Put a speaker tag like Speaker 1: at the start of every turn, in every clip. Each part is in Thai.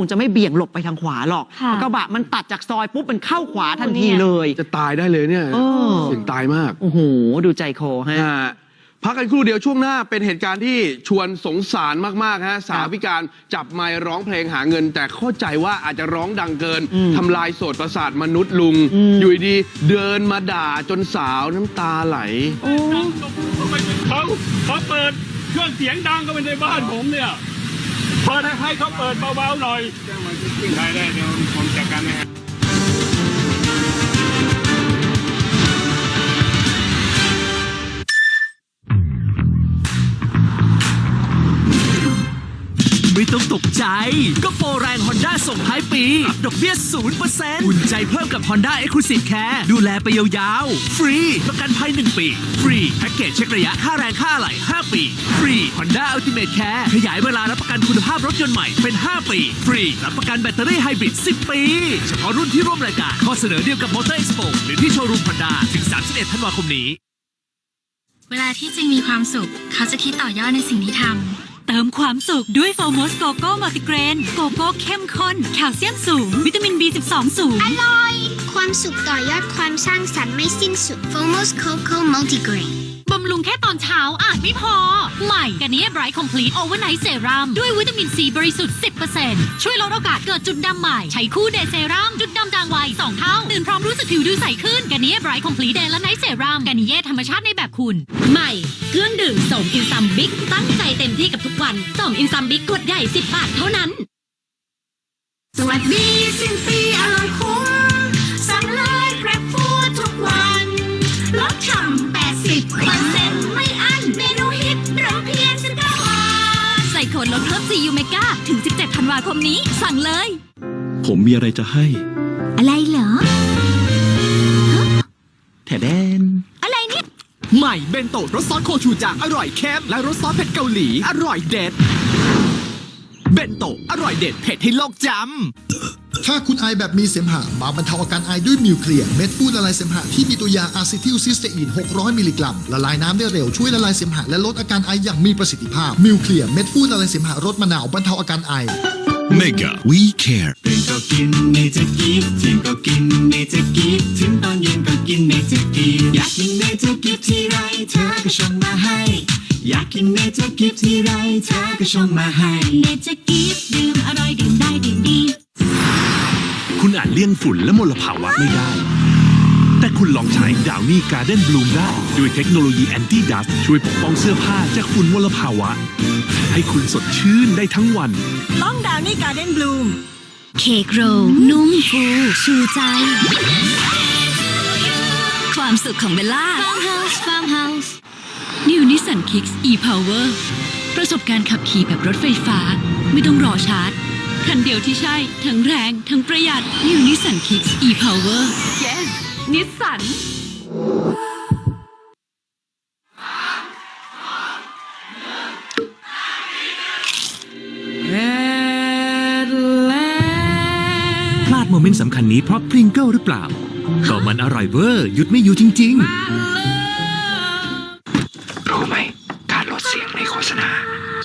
Speaker 1: คงจะไม่เบี่ยงหลบไปทางขวาหรอก
Speaker 2: ค่ะ
Speaker 1: กระบะมันตัดจากซอยปุ๊บมันเข้าขวาทันทีเลย
Speaker 3: จะตายได้เลยเนี่ย
Speaker 1: เออ
Speaker 3: เสี่ยงตายมาก
Speaker 1: โอ้โห ดูใจคอฮะ
Speaker 3: ฮะพักกันครู่เดียวช่วงหน้าเป็นเหตุการณ์ที่ชวนสงสารมากๆฮะสาวพิการจับไมค์ร้องเพลงหาเงิน แต่เข้าใจว่าอาจจะร้องดังเกิน
Speaker 1: อืม
Speaker 3: ทำลายโสตประสาทมนุษย์ลุง
Speaker 1: อืม
Speaker 3: อยู่ดีๆเดินมาด่าจนสาวน้ำตาไหล
Speaker 4: เขาเขาเปิดเครื่องเสียงดังเข้าไปในบ้านผมเนี่ย เปิดให้เขาเปิดเบาๆหน่อยได้ได้เดี๋ยวผมจัดการให้
Speaker 5: ต้องตกใจ ก็โปรแรงฮอนด้าส่งท้ายปี ดอกเบี้ย0%อุ่นใจเพิ่มกับ Honda Exclusive Care ดูแลไปยาวๆ ฟรี ประกันภัย 1 ปี ฟรี แพ็กเกจเช็คระยะค่าแรงค่าอะไหล่5ปี ฟรี Honda Ultimate Care ขยายเวลารับประกันคุณภาพรถยนต์ใหม่เป็น 5 ปี ฟรี รับประกันแบตเตอรี่ไฮบริด 10 ปี เฉพาะรุ่นที่ร่วมรายการ ข้อเสนอเดียวกับ Motor Expo หรือที่โชว์รูม Honda ถึง 31 ธันวาคมนี้
Speaker 6: เวลาที่จริงมีความสุข เขาจะคิดต่อยอดในสิ่งที่ทำ
Speaker 2: เติมความสุขด้วยโฟมอสโกโก้มัลติเกรนโกโก้เข้มข้นแคลเซียมสูง วิตามิน B12 สูง
Speaker 7: อร่อย ความสุขต่อยอดความสร้างสรรค์ไม่สิ้นสุด Fomos Coco Multigrain ำ
Speaker 8: รุงแค่ตอนเช้าอาจไม่พอ ใหม่กันนี้ไบรท์คอมพลีทโอเวอร์ไนท์เซรั่มด้วยวิตามินซีบริสุทธิ์ 10%ช่วยลดโอกาสเกิดจุดดำใหม่ ใช้คู่เดย์เซรั่มจุดดำจางไว2เท่าตื่นพร้อมรู้สึกผิวดูใสขึ้นกันนี้ไบรท์คอมพลีทเดย์และไนท์เซรั่มกันนี้ธรรมชาติในแบบคุณ ใหม่เครื่องดื่มสมอินซัมบิ๊กตั้งใจเต็มที่กับทุกวันสมอินซัมบิ๊กขวดใหญ่10บาทเท่านั้น
Speaker 7: สวัสดีสินปีอร่อยคุ้ม ดลดเพิ่
Speaker 8: ม CU Mega ถึง 17 ธันวาคมนี้ สั่งเลย
Speaker 9: ผมมีอะไรจะให้
Speaker 7: อะไรเหรอ
Speaker 9: แถแดน
Speaker 7: อะไรเนี่ย
Speaker 5: ใหม่เบนโตะรสซอสโคชูจังอร่อยเข้มและรสซอสเผ็ดเกาหลี อร่อยเด็ด เบนโตะอร่อยเด็ดเผ็ดให้โลกจำ
Speaker 10: ถ้าคุณไอแบบมีเสมหะมาบรรเทาอาการไอด้วยมิวเคลียร์เม็ดฟูดละลายเสมหะที่มีตัวยาอะซิทิลซิสเตอีน 600 มิลลิกรัม ละลายน้ำได้เร็วช่วยละลายเสมหะและลดอาการไออย่างมีประสิทธิภาพมิวเคลียร์เม็ดฟูดละลายเสมหะรสมะนาวบรรเทาอาการไอ
Speaker 9: Mega We Care
Speaker 4: ตื่นก็กินเนเจอร์กิฟเที่ยงก็กินเนเจอร์กิฟถึงตอนเย็นก็กินเนเจอร์กิฟอยากกินเนเจอร์กิฟที่ไรเธอก็ชงมาให้ อยากกินเนเจอร์กิฟที่ไรเธอก็ชงมาให้
Speaker 8: เนเจอร์กิฟดื่มอร่อยดื่มได้
Speaker 9: ฝุ่นและมลภาวะไม่ได้ แต่คุณลองใช้ดาวนี่การ์เด้นบลูมได้ ด้วยเทคโนโลยีแอนตี้ดัสช่วยปกป้องเสื้อผ้าจากฝุ่นมลภาวะ ให้คุณสดชื่นได้ทั้งวัน
Speaker 2: ต้องดาวนี่การ์เด้นบลูม
Speaker 8: เค้กโรลนุ่มฟูชูใจ
Speaker 2: ความสุขของเบลล่า
Speaker 8: Farmhouse Farmhouse
Speaker 2: New Nissan Kicks e-Power ประสบการณ์ขับขี่แบบรถไฟฟ้า ไม่ต้องรอชาร์จ คันเดียวที่ใช่ ทั้งแรง ทั้งประหยัด New Nissan Kicks e-Power Yes นิสสัน
Speaker 5: พลาดโมเมนต์สำคัญนี้เพราะพริงเกิลหรือเปล่า ก็มันอร่อยเวอร์ หยุดไม่อยู่จริง ๆ
Speaker 11: รู้ไหม การลดเสียงในโฆษณา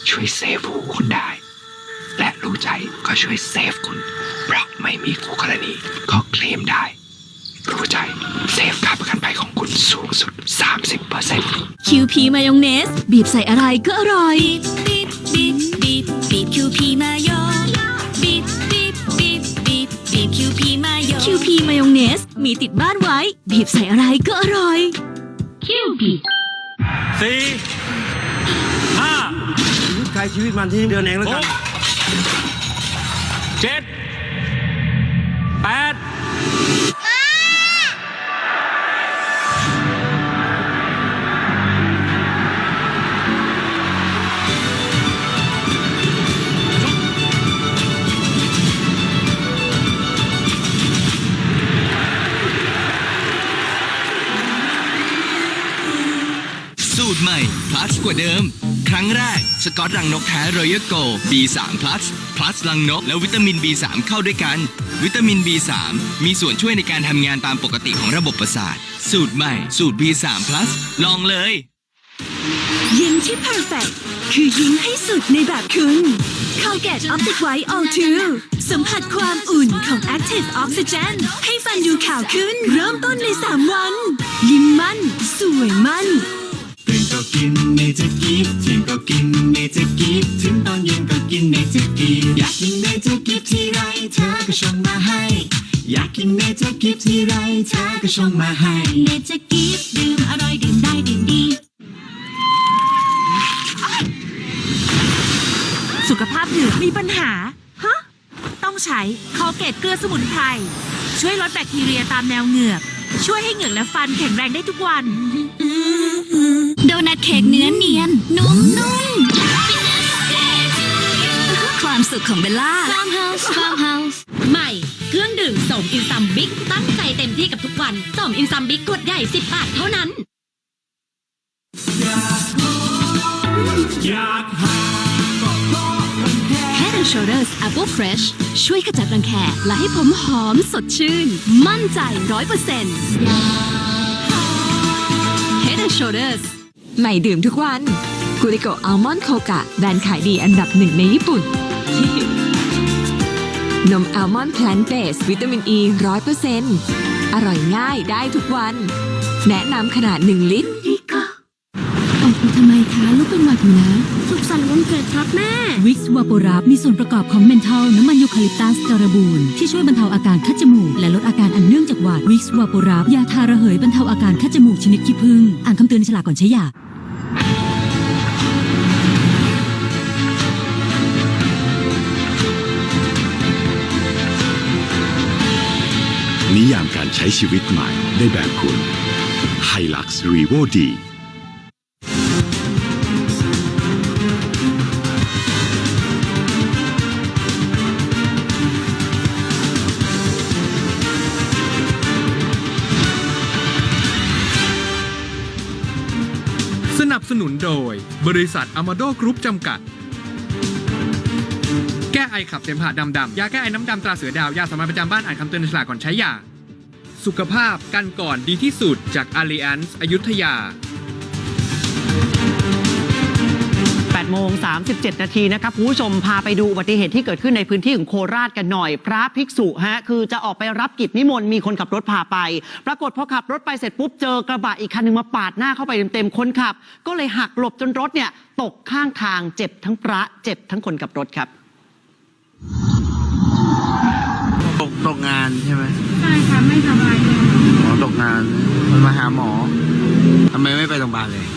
Speaker 11: ช่วยเซฟหูคุณได้และรู้ใจ ก็ช่วยเซฟคุณ เพราะไม่มีคู่กรณีก็เคลมได้ รู้ใจ เซฟค่าประกันภัยของคุณสูงสุด 30%
Speaker 2: QP มายองเนส บีบใส่อะไรก็อร่อย
Speaker 8: บีบบีบบีบบีบคิวพีมาโยบีบบีบบีบบีบบีบคิวพีมาโย
Speaker 2: QP มายองเนส มีติดบ้านไว้ บีบใส่อะไรก็อร่อย
Speaker 8: คิวบี
Speaker 4: สี่ห้า
Speaker 11: ใครชีวิตมันที่เดือนเองแล้ว
Speaker 4: ห
Speaker 11: กัน
Speaker 4: ก เจ็ดแปด
Speaker 5: สูตรใหม่ plus กว่าเดิม ครั้งแรก สกอตรังนกแท้รอยัลโก B3 plus plus รังนก และวิตามิน B3 เข้าด้วยกัน วิตามิน B3 มีส่วนช่วยในการทำงานตามปกติของระบบประสาท สูตรใหม่ สูตร B3 plus ลองเลย
Speaker 2: ยิ้มที่ perfect คือยิ้มให้สุดในแบบคุณ Colgate Optic White All 2สัมผัสความอุ่นของ Active Oxygen ให้ฟันดูขาวขึ้น เริ่มต้นใน 3 วัน ยิ้มมั่น สวยมั่น
Speaker 4: กินเนเจอร์กิฟเที่ยงก็กินเนเจอร์กิฟถึงตอนเย็นก็กินเนเจอร์กิฟอยากกินเนเจอร์กิฟที่ไรเธอก็ชงมาให้ อยากกินเนเจอร์กิฟที่ไรเธอก็ชงมาให้
Speaker 7: เนเจอร์กิฟดื่มอร่อยดื่มได้ดื่มดี
Speaker 2: สุขภาพเหงือกมีปัญหา ฮะ ต้องใช้คอเกตเกลือสมุนไพรช่วยลดแบคทีเรียตามแนวเหงือก ช่วยให้เหงือกและฟันแข็งแรงได้ทุกวัน
Speaker 8: โดนัทเค้กเนื้อเนียน นุ่มนุ่ม
Speaker 2: ความสุขของเบลล่า
Speaker 8: ฟาร์มเฮาส์ฟาร์มเฮาส์ใหม่ เครื่องดื่มสมอินซัมบิ๊กตั้งใจเต็มที่กับทุกวันสมอินซัมบิ๊กขวดใหญ่ 10 บาทเท่านั้น Head and Shoulders Apple Fresh ช่วยขจัดรังแคและให้ผมหอมสดชื่น มั่นใจร้อยเปอร์เซ็นต์ Head and Shoulders
Speaker 2: ใหม่ดื่มทุกวันกุริโกอัลมอนด์โคกะแบรนด์ขายดีอันดับหนึ่งในญี่ปุ่น นมอัลมอนด์แพลนเบสวิตามินอีร้อยเปอร์เซ็นต์อร่อยง่ายได้ทุกวัน แนะนำขนาด 1 ลิตร
Speaker 8: ทำไมคะลูกเป็นหวัดอยู่นะ
Speaker 7: สุขสันต์วันเกิดครับแม่
Speaker 8: วิกซ์วาโปรับมีส่วนประกอบของเมนทอลน้ำมันยูคาลิปตัสจาระบูนที่ช่วยบรรเทาอาการคัดจมูก และลดอาการอันเนื่องจากหวัดวิกซ์วาโปรับยาทาระเหยบรรเทาอาการคัดจมูกชนิดขี้ผึ้งอ่านคำเตือนในฉลากก่อนใช้ยา
Speaker 9: นิยามการใช้ชีวิตใหม่ได้แบบคุณไฮลักซ์รีโวดี
Speaker 5: สนับสนุนโดย บริษัทอ m มาโดกรุ๊ปจำกัด แก้ไอขับเสมหะดำดำยาแก้ไอน้ำดำตราเสือดาว ยาสามัญประจำบ้านอ่านคำเตือนในฉลากก่อนใช้ยา สุขภาพกันก่อนดีที่สุดจาก Allianz อยุธยา
Speaker 1: ง 37 นาทีนะครับคุณผู้ชมพาไปดูอุบัติเหตุที่เกิดขึ้นในพื้นที่ของโคราชกันหน่อย พระภิกษุฮะคือจะออกไปรับกิจนิมนต์มีคนขับรถพาไป ปรากฏพอขับรถไปเสร็จปุ๊บเจอกระบะอีกคันหนึงมาปาดหน้าเข้าไปเต็มๆคนขับ ก็เลยหักหลบจนรถเนี่ยตกข้างทางเจ็บทั้งพระเจ็บทั้งคนขับรถครับ
Speaker 12: ตกตกงานใช่ไหม
Speaker 7: ใช่ค่ะไม่สบายเลย
Speaker 12: อ๋อตกงานมันมาหาหมอทำไมไม่ไปโรงพยาบาลเลย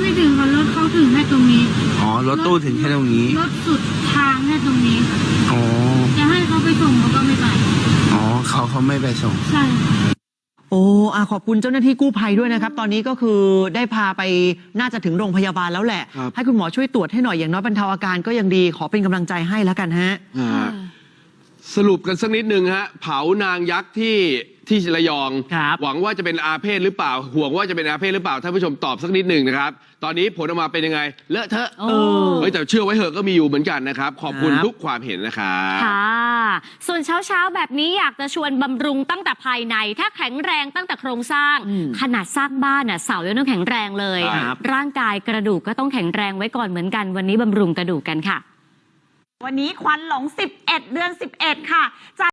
Speaker 7: ไปไม่ถึงค่ะรถเขาถึงแค่ตรงนี้
Speaker 12: อ๋อรถตู้ถึงแค่ตรงนี้
Speaker 7: รถสุดทางแค่ตรงนี้ค่ะ
Speaker 12: อ๋อ
Speaker 7: จะให้เขาไปส่งเขาก็ไม่ไป
Speaker 12: อ๋อเขาเขาไม่ไปส่ง
Speaker 7: ใช่ค่ะ
Speaker 1: โอ้อาขอบคุณเจ้าหน้าที่กู้ภัยด้วยนะครับ ตอนนี้ก็คือได้พาไปน่าจะถึงโรงพยาบาลแล้วแหละ
Speaker 3: ครับ
Speaker 1: ให้คุณหมอช่วยตรวจให้หน่อยอย่างน้อยบรรเทาอาการก็ยังดีขอเป็นกำลังใจให้แล้วกันฮะ
Speaker 3: อ่า สรุปกันสักนิดหนึ่งฮะเผานางยักษ์ที่ที่ระยอง
Speaker 1: ครับ
Speaker 3: หวังว่าจะเป็นอาเพศหรือเปล่า ห่วงว่าจะเป็นอาเพศหรือเปล่าท่านผู้ชมตอบสักนิดหนึ่งนะครับ ตอนนี้ผลออกมาเป็นยังไง เลอะเทอะ
Speaker 1: เออ
Speaker 3: เฮ้ยแต่เชื่อไว้เหอะก็มีอยู่เหมือนกันนะครับ ขอบคุณ
Speaker 1: ครับ
Speaker 3: ทุกความเห็นนะครับ
Speaker 8: ค่ะ ส่วนเช้าเช้าๆแบบนี้อยากจะชวนบำรุงตั้งแต่ภายใน ถ้าแข็งแรงตั้งแต่โครงสร้าง
Speaker 1: อืม
Speaker 8: ขนาดสร้างบ้านน่ะเสายังต้องแข็งแรงเลย
Speaker 3: ครับ
Speaker 8: ร่างกายกระดูกก็ต้องแข็งแรงไว้ก่อนเหมือนกัน วันนี้บำรุงกระดูกกันค่ะ
Speaker 13: วันนี้ควันหลง 11 เดือน 11 ค่ะ